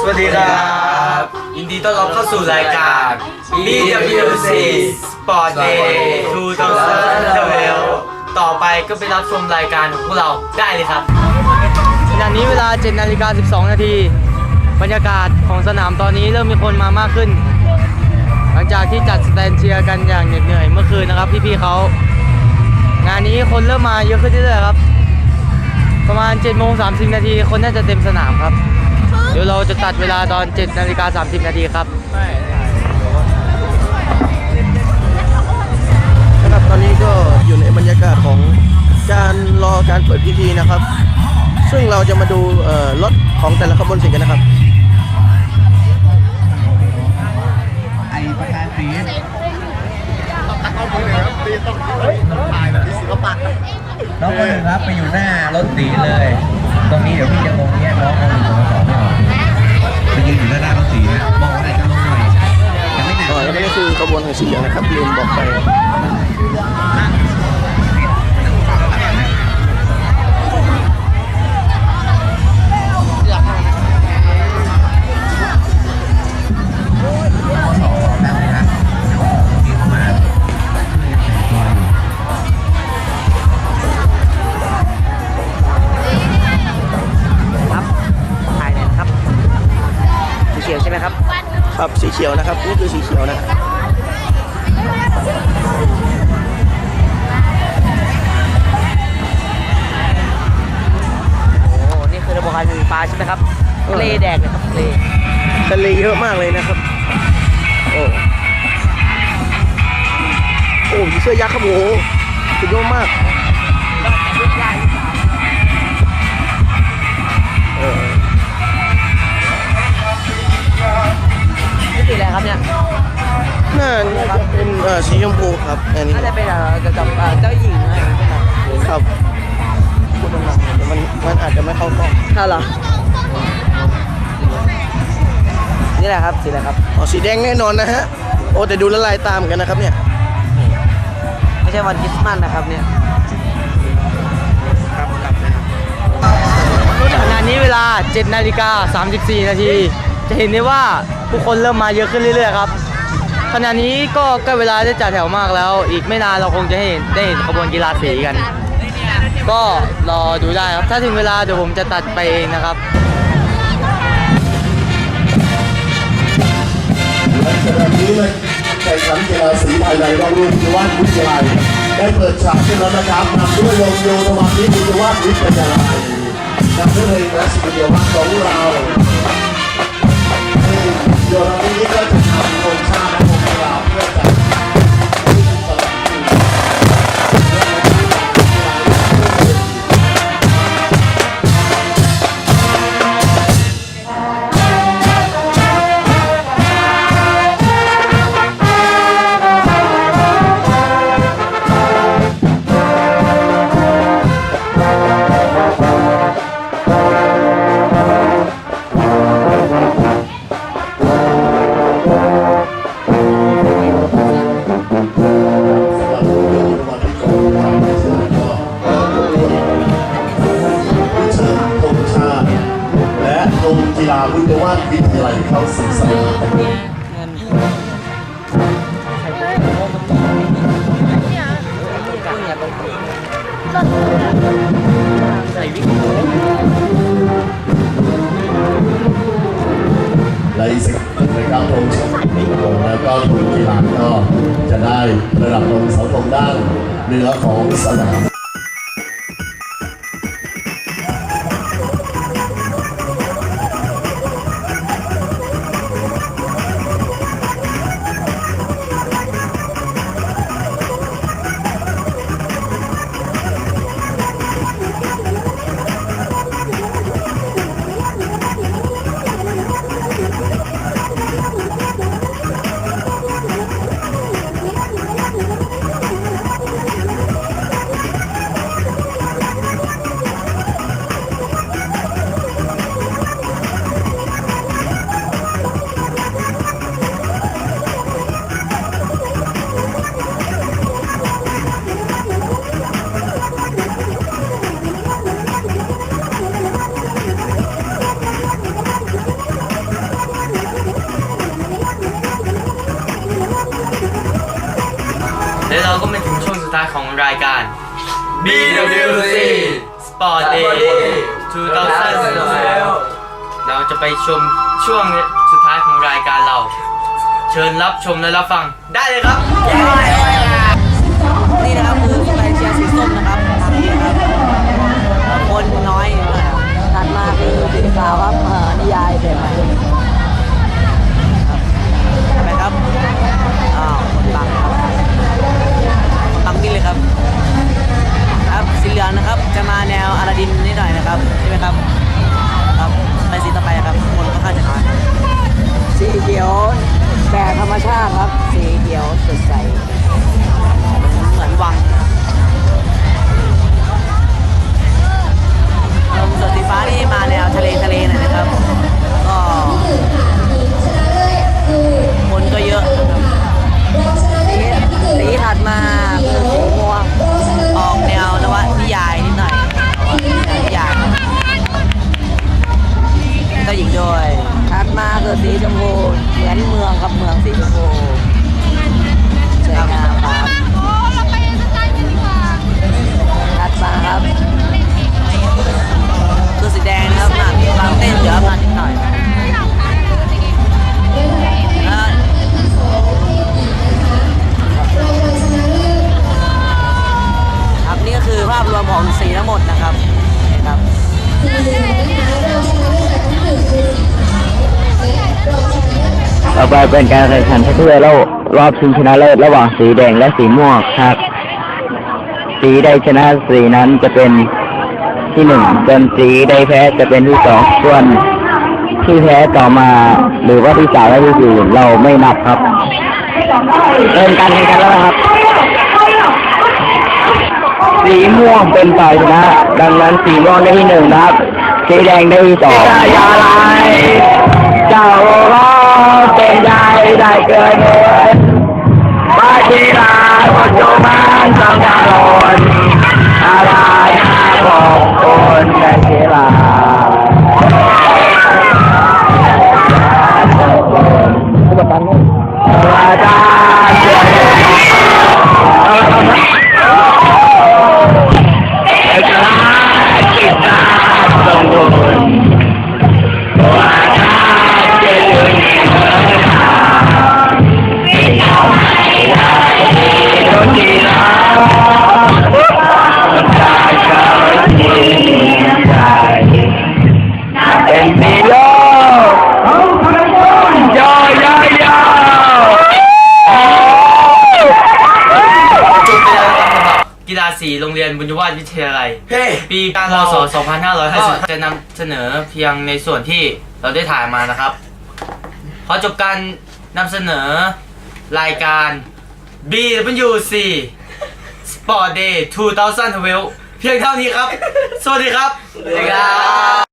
สวัสดีครับ ยินดีต้อนรับเข้าสู่รายการ BWC Sport Day 2012ต่อไปก็ไปรับชมรายการของพวกเราได้เลยครับขณะนี้เวลา7นาฬิกา12 นาที บรรยากาศของสนามตอนนี้เริ่มมีคนมามากขึ้น หลังจากที่จัดสแตนเชียร์กันอย่างเหน็ดเหนื่อยเมื่อคืนนะครับพี่ๆเขา งานนี้คนเริ่มมาเยอะขึ้นเรื่อยๆครับ ประมาณ7โมง30 นาทีคนน่าจะเต็มสนามครับ ดี๋ยวเราจะตัดเวลาตอน7นาฬิกา30 นาทีครับนะครับตอนนี้ก็อยู่ในบรรยากาศของการรอการเปิดพิธีนะครับ ซึ่งเราจะมาดูเอ่อรถของแต่ละขบวนสิกันนะครับไอประธานสีน้องคนหนึ่งครับไปอยู่หน้ารถสีเลย ตรงนี้เดี๋ยวพี่จะลงแยกน้องเอาหนึ่งสองสองไม่ออกไปยืนอยู่ด้านหน้ารถสีนะบอกว่าไหนจะลงหน่อยยังไม่หนักอ๋อแล้วนี่คือขบวนของสีเหลืองนะครับลืมบอกไป ครับสีเขียวนะครับ นี่คือสีเขียวนะครับโอ้นี่คือระบบการไฟฟ้าใช่ไหมครับทะเลแดกเลยครับทะเลทะเลเยอะมากเลยนะครับ โอ้โอ้มีเสื้อยักษ์ครับโอ้โหสุดยอดมากเออ อ่อสีชมพูครับ อันนี้น่าจะเป็นเอ่อเกี่ยวกับเอ่อเจ้าหญิงอะไรอย่างเงี้ยใช่ไหมครับพูดตรงๆแต่มันมันอาจจะไม่เข้ากล้องถ้าเหรอนี่แหละครับสีอะไรครับ อ๋อสีแดงแน่นอนนะฮะ โอ้แต่ดูละลายตามเหมือนกันนะครับเนี่ย ไม่ใช่วันคริสต์มาสนะครับเนี่ยครับครับนะครับขณะนี้เวลา7นาฬิกา34 นาที จะเห็นได้ว่าผู้คนเริ่มมาเยอะขึ้นเรื่อยๆครับ ขณะนี้ก็ใกล้เวลาได้จัดแถวมากแล้ว อีกไม่นานเราคงจะเห็นได้เห็นขบวนกีฬาสีกัน ก็รอดูได้ครับ ถ้าถึงเวลาเดี๋ยวผมจะตัดไปเองนะครับขณะนี้เลยแข่งขันกีฬาสีภายในรอบรุ่นพิวัฒน์วิทยาลัยได้เปิดฉากขึ้นแล้วนะครับนำด้วยวงโยธวานิชพิวัฒน์วิทยาลัยนำด้วยเพลงและศิลปินวัฒน์ของเราโยธวานิชก็จะทำโครงชาติและวง ฬาวิทยาวัฒน์วิทยาลัยเข้าสู่สนามใส่วิกและอีกสิ่งหนึ่งนะครับธงชาติแล้วก็ธงกีฬาก็จะได้ระดับลงเสาธงด้านเหนือของสนาม และเราก็มาถึงช่วงสุดท้ายของรายการ BWC Sport Day 2012เราจะไปชมช่วงสุดท้ายของรายการเรา เชิญรับชมและรับฟังได้เลยครับ นี่นะครับคือแฟนเชียร์สีส้มนะครับนี่ครับคนน้อยอยู่นะครับถัดมาคือสีขาวครับ ของสีทั้งหมดนะครับนี่ครับต่อไปเป็นการแข่งขันชักเรือแล้วรอบชิงชนะเลิศระหว่างสีแดงและสีม่วงครับ สีใดชนะสีนั้นจะเป็นที่หนึ่งส่วนสีใดแพ้จะเป็นที่สองส่วนที่แพ้ต่อมาหรือว่าที่สามและที่สี่เราไม่นับครับเริ่มการแข่งขันแล้วนะครับ สีม่วงเป็นฝ่ายชนะ ดังนั้นสีม่วงได้ที่หนึ่งนะครับ สีแดงได้ที่สองยาลายเจ้าล้อเป็นใหญ่ได้เกินเงินปาชีลาปัจจุบันต้องกาลนอน บุญวาทวิทยาลัยปีการพศ2550จะนำเสนอเพียงในส่วนที่เราได้ถ่ายมานะครับ ขอจบการนำเสนอรายการ BWC Sport Day 2012 เพียงเท่านี้ครับ สวัสดีครับ สวัสดีครับ